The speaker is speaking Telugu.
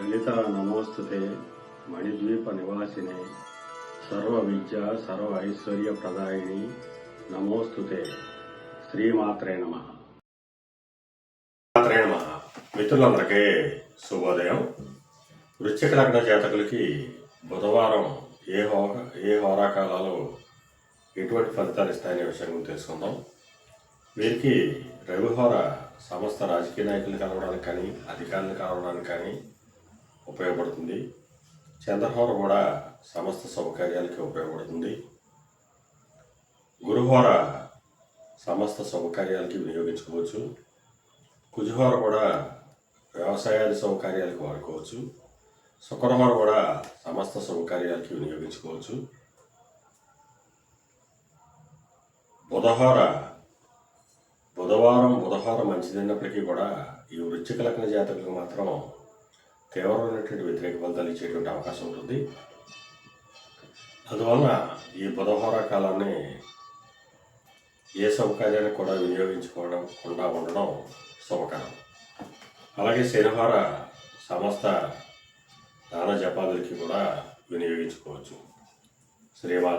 లలిత నమోస్తుతే మణిద్వీప నివాసినే సర్వ విద్య సర్వ ఐశ్వర్య ప్రదాయిని నమోస్తుతే శ్రీమాత్రే నమ. మాత్రే నమ. మిత్రులందరికీ శుభోదయం. వృశ్చిక లగ్న జాతకులకి బుధవారం ఏ హో ఏ హోరాకాలాలు ఎటువంటి ఫలితాలు ఇస్తాయనే విషయం గురించి తెలుసుకుందాం. వీరికి రవిహోర సమస్త రాజకీయ నాయకులు కలవడానికి కానీ అధికారులను కలవడానికి కానీ ఉపయోగపడుతుంది చంద్రహోర కూడా సమస్త శుభకార్యాలకి ఉపయోగపడుతుంది గురుహోర సమస్త శుభకార్యాలకి వినియోగించుకోవచ్చు కుజహోర కూడా వ్యవసాయాది శుభకార్యాలకు వాడుకోవచ్చు శుక్రహోర కూడా సమస్త శుభకార్యాలకి వినియోగించుకోవచ్చు బుధహోర బుధవారం బుధవారం మంచిదైనప్పటికీ కూడా ఈ వృశ్చిక లగ్న జాతకులకు మాత్రం తీవ్రమైనటువంటి వ్యతిరేక ఫలితాలు ఇచ్చేటువంటి అవకాశం ఉంటుంది. అందువలన ఈ బుధవార కాలాన్ని ఏ సౌకర్యాన్ని కూడా వినియోగించుకోవడం కుండా ఉండడం శుభకరం. అలాగే శనివార సమస్త దాన జపాదులకి కూడా వినియోగించుకోవచ్చు. శ్రీమాత